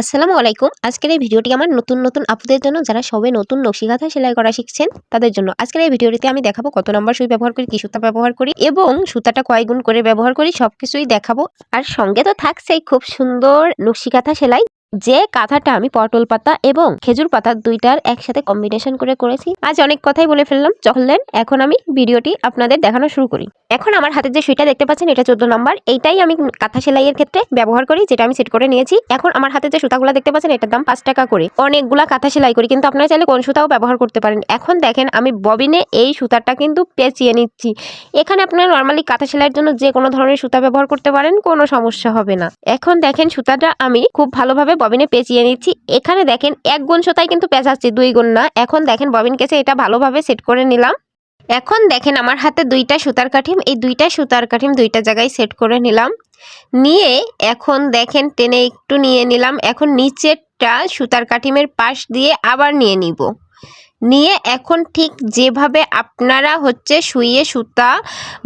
আসসালামু আলাইকুম। আজকের এই ভিডিওটি আমার নতুন নতুন আপুদের জন্য যারা সবে নতুন নকশিকাঁথা সেলাই করা শিখছেন, তাদের জন্য। আজকের এই ভিডিওটিতে আমি দেখাবো কত নম্বর সুই ব্যবহার করি, কি সুতা ব্যবহার করি এবং সুতাটা কয় গুণ করে ব্যবহার করি, সবকিছুই দেখাবো। আর সঙ্গে তো থাকছেই খুব সুন্দর নকশিকাঁথা সেলাই। যে কাঁথাটা আমি পটল পাতা এবং খেজুর পাতা দুইটার একসাথে কম্বিনেশন করে করেছি, আজ অনেক কথাই বলে ফেললাম। চললেন এখন আমি ভিডিওটি আপনাদের দেখানো শুরু করি। এখন আমার হাতে যে সুইটা দেখতে পাচ্ছেন, এটা চোদ্দ নম্বর। এইটাই আমি কাঁথা সেলাইয়ের ক্ষেত্রে ব্যবহার করি, যেটা আমি সেট করে নিয়েছি। এখন আমার হাতে যে সুতাগুলো দেখতে পাচ্ছেন, এটার দাম পাঁচ টাকা করে। অনেকগুলা কাঁথা সেলাই করি, কিন্তু আপনারা চাইলে কোন সুতাও ব্যবহার করতে পারেন। এখন দেখেন, আমি ববিনে এই সুতাটা কিন্তু পেঁচিয়ে নিচ্ছি। এখানে আপনারা নর্মালি কাঁথা সেলাইয়ের জন্য যে কোনো ধরনের সুতা ব্যবহার করতে পারেন, কোনো সমস্যা হবে না। এখন দেখেন, সুতাটা আমি খুব ভালোভাবে ববিনে পেঁচিয়ে নিচ্ছি। এখানে দেখেন এক গুণ সোতায় কিন্তু পেঁচাচ্ছি, দুই গুণ না। এখন দেখেন ববিন কেসে এটা ভালোভাবে সেট করে নিলাম। এখন দেখেন আমার হাতে দুইটা সুতার কাঠিম, এই দুইটা সুতার কাঠিম দুইটা জায়গায় সেট করে নিলাম। নিয়ে এখন দেখেন টেনে একটু নিয়ে নিলাম। এখন নিচেরটা সুতার কাঠিমের পাশ দিয়ে আবার নিয়ে নিব। নিয়ে এখন ঠিক যেভাবে আপনারা হচ্ছে শুয়ে সুতা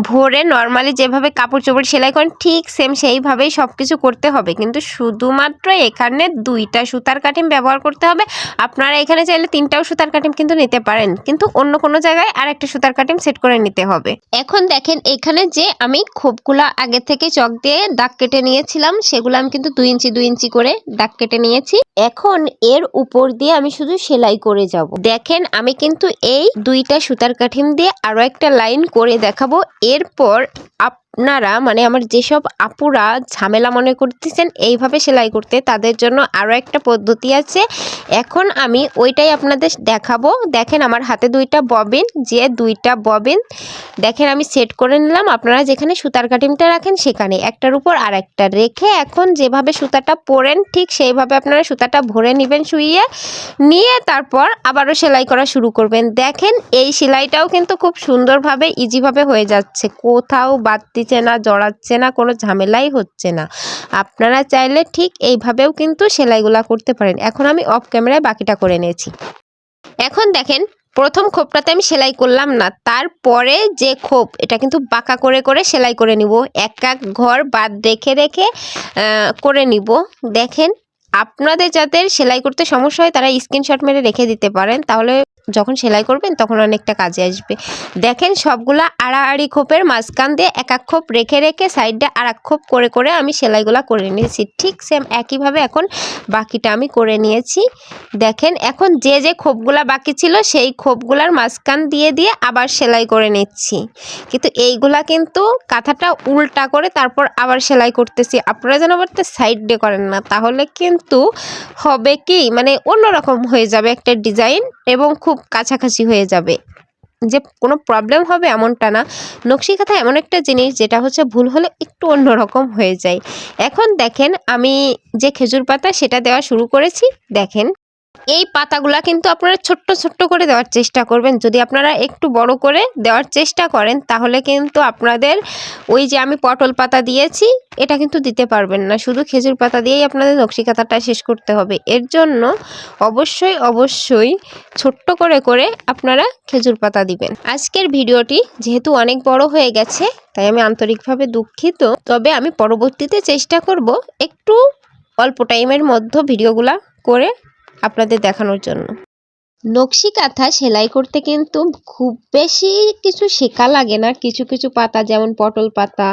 ভরে নর্মালি যেভাবে কাপড় চোপড় সেলাই করেন, ঠিক সেম সেইভাবেই সব কিছু করতে হবে। কিন্তু শুধুমাত্র এখানে দুইটা সুতার কাঠিম ব্যবহার করতে হবে। আপনারা এখানে চাইলে তিনটাও সুতার কাঠিম কিন্তু নিতে পারেন। কিন্তু অন্য কোনো জায়গায় আর একটা সুতার কাঠিম সেট করে নিতে হবে। এখন দেখেন এখানে যে আমি খোপগুলা আগে থেকে চক দিয়ে দাগ কেটে নিয়েছিলাম, সেগুলো আমি কিন্তু দুই ইঞ্চি দুই ইঞ্চি করে দাগ কেটে নিয়েছি। এখন এর উপর দিয়ে আমি শুধু সেলাই করে যাব। দেখেন আমি কিন্তু এই দুইটা সুতার কাঠিম দিয়ে আরও একটা লাইন করে দেখাবো। এরপর আপনারা মানে আমার যেসব আপুরা ঝামেলা মনে করতেছেন, এইভাবে সেলাই করতে, তাদের জন্য আরও একটা পদ্ধতি আছে। এখন আমি ওইটাই আপনাদের দেখাবো। দেখেন আমার হাতে দুইটা ববিন, যে দুইটা ববিন, দেখেন আমি সেট করে নিলাম। আপনারা যেখানে সুতার কাটিংটা রাখেন, সেখানে একটার উপর আর একটা রেখে এখন যেভাবে সুতাটা পরেন, ঠিক সেইভাবে আপনারা সুতাটা ভরে নেবেন শুইয়ে, নিয়ে তারপর আবারও সেলাই করা শুরু করবেন। দেখেন এই সেলাইটাও কিন্তু খুব সুন্দরভাবে ইজিভাবে হয়ে যাচ্ছে। কোথাও বাড়তিছে না, জড়াচ্ছে না, কোনো ঝামেলাই হচ্ছে না। আপনারা চাইলে ঠিক এইভাবেও কিন্তু সেলাইগুলা করতে পারেন। এখন আমি অফ ক্যামেরায় বাকিটা করে নিয়েছি। এখন দেখেন, প্রথম খোপটাতে আমি সেলাই করলাম না, তারপরে যে খোপ, এটা কিন্তু বাঁকা করে করে সেলাই করে নিব। এক এক ঘর বাদ রেখে রেখে করে নিব। দেখেন, আপনাদের যাদের সেলাই করতে সমস্যা হয়, তারা স্ক্রিনশট মেরে রেখে দিতে পারেন, তাহলে যখন সেলাই করবেন তখন অনেকটা কাজে আসবে। দেখেন সবগুলা আড়াআড়ি খোপের মাঝখান দিয়ে এক এক খোপ রেখে রেখে সাইডে আর এক খোপ করে করে আমি সেলাইগুলা করে নিয়েছি। ঠিক সেম একইভাবে এখন বাকিটা আমি করে নিয়েছি। দেখেন এখন যে যে খোপগুলা বাকি ছিল সেই খোপগুলার মাঝখান দিয়ে দিয়ে আবার সেলাই করে নিচ্ছি। কিন্তু এইগুলা কিন্তু কাঁথাটা উল্টা করে তারপর আবার সেলাই করতেছি। আপনারা যেন আবার সাইড করেন না। তাহলে কিন্তু হবে কি? মানে অন্যরকম হয়ে যাবে একটা ডিজাইন এবং খুব কাছাকাছি হয়ে যাবে। যে কোনো প্রবলেম হবে এমনটা না। নকশি কাঁথা এমন একটা জিনিস যেটা হচ্ছে ভুল হলে একটু অন্য রকম হয়ে যায়। এখন দেখেন আমি যে খেজুর পাতা সেটা দেওয়া শুরু করেছি, দেখেন এই পাতাগুলা কিন্তু আপনারা ছোট্ট ছোট্ট করে দেওয়ার চেষ্টা করবেন। যদি আপনারা একটু বড় করে দেওয়ার চেষ্টা করেন, তাহলে কিন্তু আপনাদের ওই যে আমি পটল পাতা দিয়েছি, এটা কিন্তু দিতে পারবেন না। শুধু খেজুর পাতা দিয়েই আপনাদের নকশি কাঁথাটা শেষ করতে হবে। এর জন্য অবশ্যই অবশ্যই ছোট্ট করে করে আপনারা খেজুর পাতা দিবেন। আজকের ভিডিওটি যেহেতু অনেক বড় হয়ে গেছে, তাই আমি আন্তরিকভাবে দুঃখিত। তবে আমি পরবর্তীতে চেষ্টা করব একটু অল্প টাইমের মধ্যে ভিডিওগুলা করে আপনাদের দেখানোর জন্য। নকশি কাঁথা সেলাই করতে কিন্তু খুব বেশি কিছু শেখা লাগে না। কিছু কিছু পাতা যেমন পটল পাতা,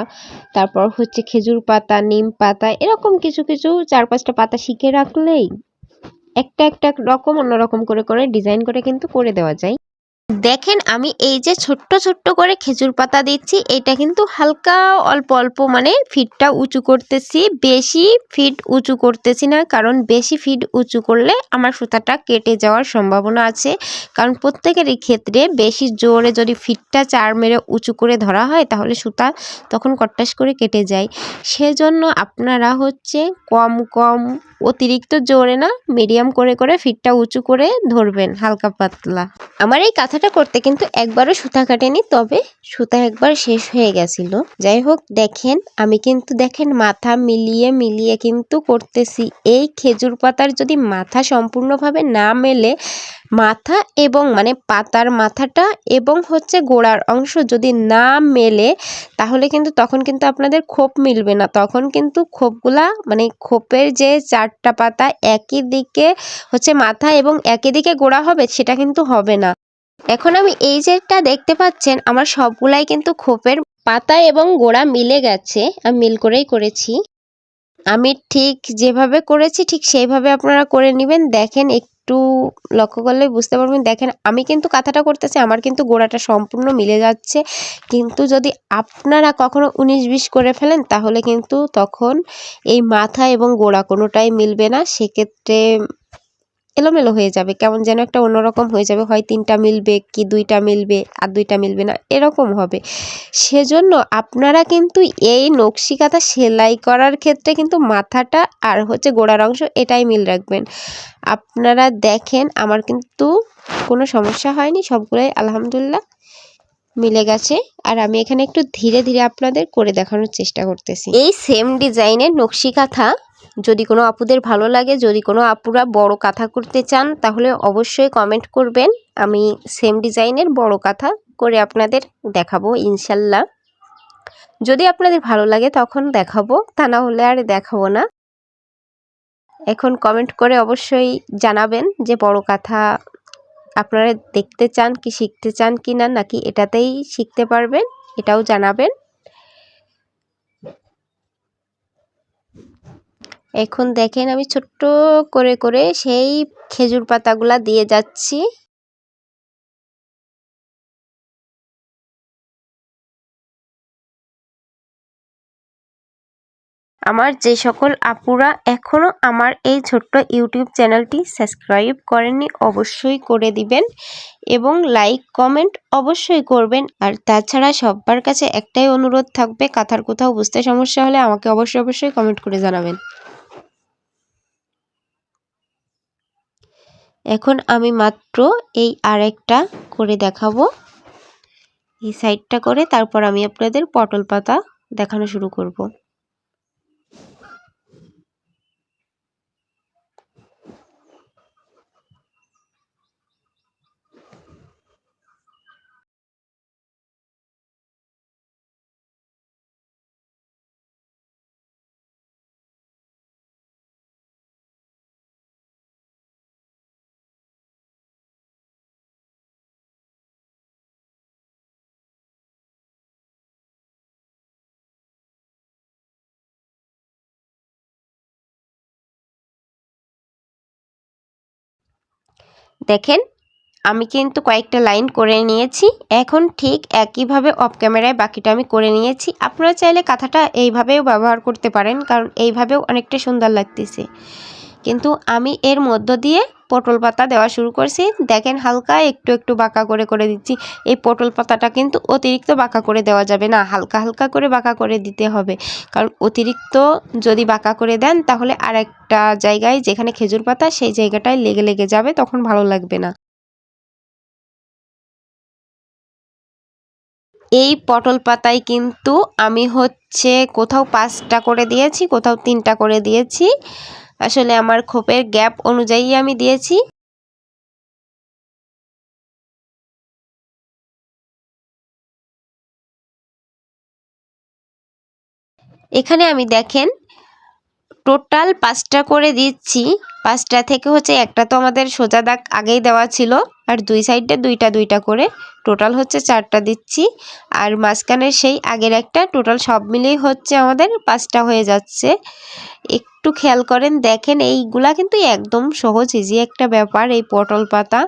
তারপর হচ্ছে খেজুর পাতা, নিম পাতা, এরকম কিছু কিছু চার পাঁচটা পাতা শিখে রাখলেই একটা একটা রকম অন্যরকম করে করে ডিজাইন করে কিন্তু করে দেওয়া যায়। দেখেন, আমি এই যে ছোট্ট ছোট্ট করে খেজুর পাতা দিচ্ছি, এটা কিন্তু হালকা অল্প অল্প মানে ফিটটা উঁচু করতেছি। বেশি ফিট উঁচু করতেছি না, কারণ বেশি ফিট উঁচু করলে আমার সুতাটা কেটে যাওয়ার সম্ভাবনা আছে। কারণ প্রত্যেকেরই ক্ষেত্রে বেশি জোরে যদি ফিটটা চার মেরে উঁচু করে ধরা হয়, তাহলে সুতা তখন কট্টাস করে কেটে যায়। সেজন্য আপনারা হচ্ছে কম কম অতিরিক্ত জোরে না, মিডিয়াম করে করে ফিটটা উঁচু করে ধরবেন, হালকা পাতলা। আমার এই কাঁথাটা করতে কিন্তু একবারও সুতা কাটেনি, তবে সুতা একবার শেষ হয়ে গেছিল। যাই হোক, দেখেন, আমি কিন্তু দেখেন মাথা মিলিয়ে মিলিয়ে কিন্তু করতেছি। এই খেজুর পাতার যদি মাথা সম্পূর্ণভাবে না মেলে মাথা এবং মানে পাতার মাথাটা এবং হচ্ছে গোড়ার অংশ যদি না মেলে, তাহলে কিন্তু তখন কিন্তু আপনাদের খোপ মিলবে না। তখন কিন্তু খোপগুলা মানে খোপের যে চারটা পাতা একই দিকে হচ্ছে মাথা এবং একই দিকে গোড়া হবে, সেটা কিন্তু হবে না। এখন আমি এই যেটা দেখতে পাচ্ছেন, আমার সবগুলাই কিন্তু খোপের পাতা এবং গোড়া মিলে গেছে, আমি মিল করেই করেছি। আমি ঠিক যেভাবে করেছি, ঠিক সেইভাবে আপনারা করে নেবেন। দেখেন একটু লক্ষ্য করলে বুঝতে পারবেন। দেখেন, আমি কিন্তু কাঁথাটা করতেছি, আমার কিন্তু গোড়াটা সম্পূর্ণ মিলে যাচ্ছে। কিন্তু যদি আপনারা কখনো উনিশ বিশ করে ফেলেন, তাহলে কিন্তু তখন এই মাথা এবং গোড়া কোনোটাই মিলবে না। সেক্ষেত্রে এলোমেলো হয়ে যাবে, কেমন যেন একটা অন্যরকম হয়ে যাবে। হয় তিনটা মিলবে কি দুইটা মিলবে, আর দুইটা মিলবে না, এরকম হবে। সেজন্য আপনারা কিন্তু এই নকশি কাঁথা সেলাই করার ক্ষেত্রে কিন্তু মাথাটা আর হচ্ছে গোড়ার অংশ এটাই মিল রাখবেন। আপনারা দেখেন, আমার কিন্তু কোনো সমস্যা হয়নি, সবগুলোই আলহামদুলিল্লাহ মিলে গেছে। আর আমি এখানে একটু ধীরে ধীরে আপনাদের করে দেখানোর চেষ্টা করতেছি। এই সেম ডিজাইনের নকশি কাঁথা যদি কোনো আপুদের ভালো লাগে, যদি কোনো আপুরা বড় কাঁথা করতে চান, তাহলে অবশ্যই কমেন্ট করবেন। আমি সেম ডিজাইনের বড় কাঁথা করে আপনাদের দেখাবো, ইনশাল্লাহ। যদি আপনাদের ভালো লাগে তখন দেখাবো, তা না হলে আর দেখাবো না। এখন কমেন্ট করে অবশ্যই জানাবেন যে বড় কাঁথা আপনারা দেখতে চান, কি শিখতে চান কি না নাকি এটাতেই শিখতে পারবেন, এটাও জানাবেন। এখন দেখেন আমি ছোট্ট করে করে সেই খেজুর পাতাগুলা দিয়ে যাচ্ছি। আমার যে সকল আপুরা এখনও আমার এই ছোট্ট ইউটিউব চ্যানেলটি সাবস্ক্রাইব করেননি অবশ্যই করে দিবেন এবং লাইক, কমেন্ট অবশ্যই করবেন। আর তাছাড়া সবার কাছে একটাই অনুরোধ থাকবে কাথার কোথাও বুঝতে সমস্যা হলে আমাকে অবশ্যই অবশ্যই কমেন্ট করে জানাবেন। এখন আমি মাত্র এই আরেকটা করে দেখাবো। এই সাইডটা করে তারপর আমি আপনাদের পটল পাতা দেখানো শুরু করব। দেখেন, আমি কিন্তু কয়েকটা লাইন করে নিয়েছি। এখন ঠিক একইভাবে অফ ক্যামেরায় বাকিটা আমি করে নিয়েছি। আপনারা চাইলে কাঁথাটা এইভাবেও ব্যবহার করতে পারেন, কারণ এইভাবেও অনেকটা সুন্দর লাগতেছে। কিন্তু আমি এর মধ্য দিয়ে পটল পাতা দেওয়া শুরু করছি। দেখেন হালকা একটু একটু বাঁকা করে করে দিচ্ছি। এই পটল পাতাটা কিন্তু অতিরিক্ত বাঁকা করে দেওয়া যাবে না। হালকা হালকা করে বাঁকা করে দিতে হবে। কারণ অতিরিক্ত যদি বাঁকা করে দেন, তাহলে আর একটা জায়গায় যেখানে খেজুর পাতা, সেই জায়গাটায় লেগে লেগে যাবে, তখন ভালো লাগবে না। এই পটল পাতায় কিন্তু আমি হচ্ছে কোথাও পাঁচটা করে দিয়েছি, কোথাও তিনটা করে দিয়েছি। আসলে আমার খোপের গ্যাপ অনুযায়ী আমি দিয়েছি। এখানে আমি দেখেন, টোটাল পাঁচটা করে দিচ্ছি। পাঁচটা থেকে হচ্ছে একটা তো আমাদের সোজা দাগ আগেই দেওয়া ছিল, আর দুই সাইডে দুইটা দুইটা করে টোটাল হচ্ছে চারটা দিচ্ছি। আর মাঝখানের সেই আগের একটা টোটাল সব মিলেই হচ্ছে আমাদের পাঁচটা হয়ে যাচ্ছে। একটু খেয়াল করেন, দেখেন এইগুলা কিন্তু একদম সহজ ইজি একটা ব্যাপার এই পটল পাতা।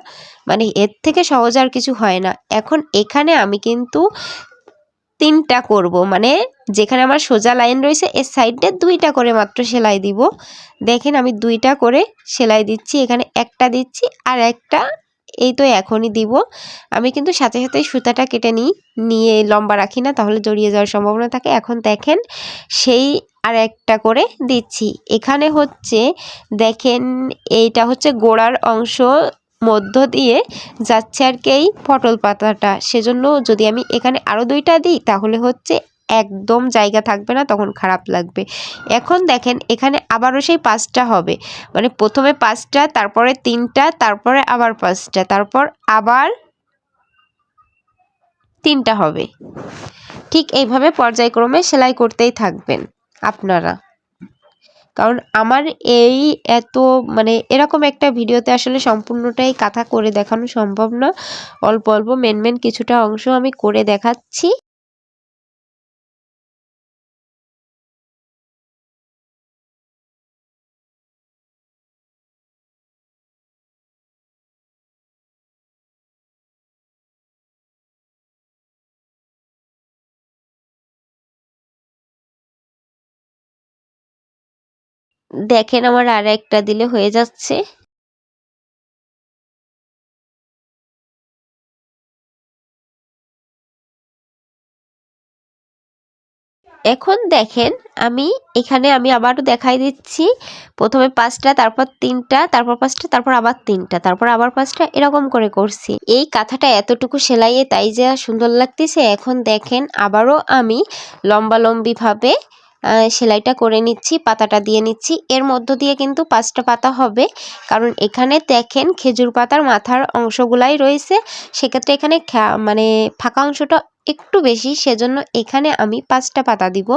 মানে এর থেকে সহজ আর কিছু হয় না। এখন এখানে আমি কিন্তু তিনটা করব। মানে যেখানে আমার সোজা লাইন রয়েছে, এর সাইডে দুইটা করে মাত্র সেলাই দিব। দেখেন আমি দুইটা করে সেলাই দিচ্ছি, এখানে একটা দিচ্ছি আর একটা এই তো এখনই দিব। আমি কিন্তু সাথে সাথে সুতাটা কেটে নিই। নিয়ে লম্বা রাখি না, তাহলে জড়িয়ে যাওয়ার সম্ভাবনা থাকে। এখন দেখেন, সেই আর একটা করে দিচ্ছি। এখানে হচ্ছে, দেখেন, এইটা হচ্ছে গোড়ার অংশ মধ্য দিয়ে যাচ্ছে আর কি এই পটল পাতাটা। সেজন্য যদি আমি এখানে আরও দুইটা দিই, তাহলে হচ্ছে একদম জায়গা থাকবে না, তখন খারাপ লাগবে। এখন দেখেন, এখানে আবারও সেই পাঁচটা হবে। মানে প্রথমে পাঁচটা, তারপরে তিনটা, তারপরে আবার পাঁচটা, তারপর আবার তিনটা হবে। ঠিক এইভাবে পর্যায়ক্রমে সেলাই করতেই থাকবেন আপনারা। কারণ আমার এই এত মানে এরকম একটা ভিডিওতে আসলে সম্পূর্ণটাই কাঁথা করে দেখানো সম্ভব না। অল্প অল্প, মেন মেন কিছুটা অংশ আমি করে দেখাচ্ছি। দেখেন আমার আর একটা দিলে হয়ে যাচ্ছে। এখন দেখেন, আমি এখানে আমি আবারও দেখাই দিচ্ছি। প্রথমে পাঁচটা, তারপর তিনটা, তারপর পাঁচটা, তারপর আবার তিনটা, তারপর আবার পাঁচটা, এরকম করে করছি। এই কাঁথাটা এতটুকু সেলাইয়ে তাই যে সুন্দর লাগতেছে, এখন দেখেন আবারও আমি লম্বা লম্বিভাবে সেলাইটা করে নিচ্ছি, পাতাটা দিয়ে নিচ্ছি। এর মধ্য দিয়ে কিন্তু পাঁচটা পাতা হবে। কারণ এখানে দেখেন খেজুর পাতার মাথার অংশগুলাই রয়েছে। সেক্ষেত্রে এখানে মানে ফাঁকা অংশটা একটু বেশি। সেজন্য এখানে আমি পাঁচটা পাতা দিব।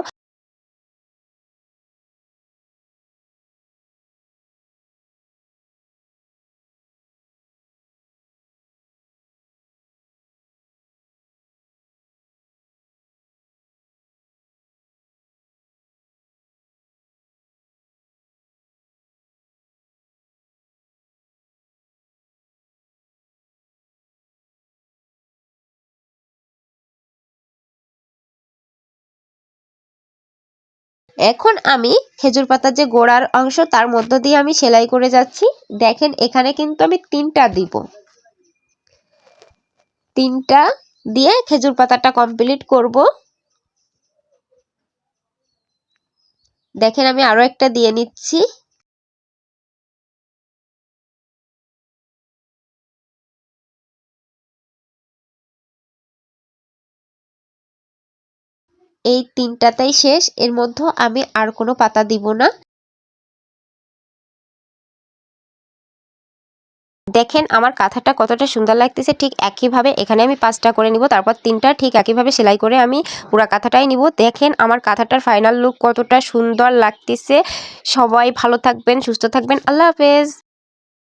এখন আমি খেজুর পাতার যে গোড়ার অংশ, তার মধ্য দিয়ে আমি সেলাই করে যাচ্ছি। দেখেন, এখানে কিন্তু আমি তিনটা দিব। তিনটা দিয়ে খেজুর পাতাটা কমপ্লিট করব। দেখেন, আমি আরও একটা দিয়ে নিচ্ছি। এই তিনটাতেই শেষ, এর মধ্যে আমি আর কোনো পাতা দিব না। দেখেন, আমার কাঁথাটা কতটা সুন্দর লাগতেছে, ঠিক একইভাবে এখানে আমি পাঁচটা করে নিব, তারপর তিনটা ঠিক একইভাবে সেলাই করে আমি পুরা কাঁথাটাই নিব। দেখেন, আমার কাঁথাটার ফাইনাল লুক কতটা সুন্দর লাগতেছে। সবাই ভালো থাকবেন, সুস্থ থাকবেন, আল্লাহ হাফেজ।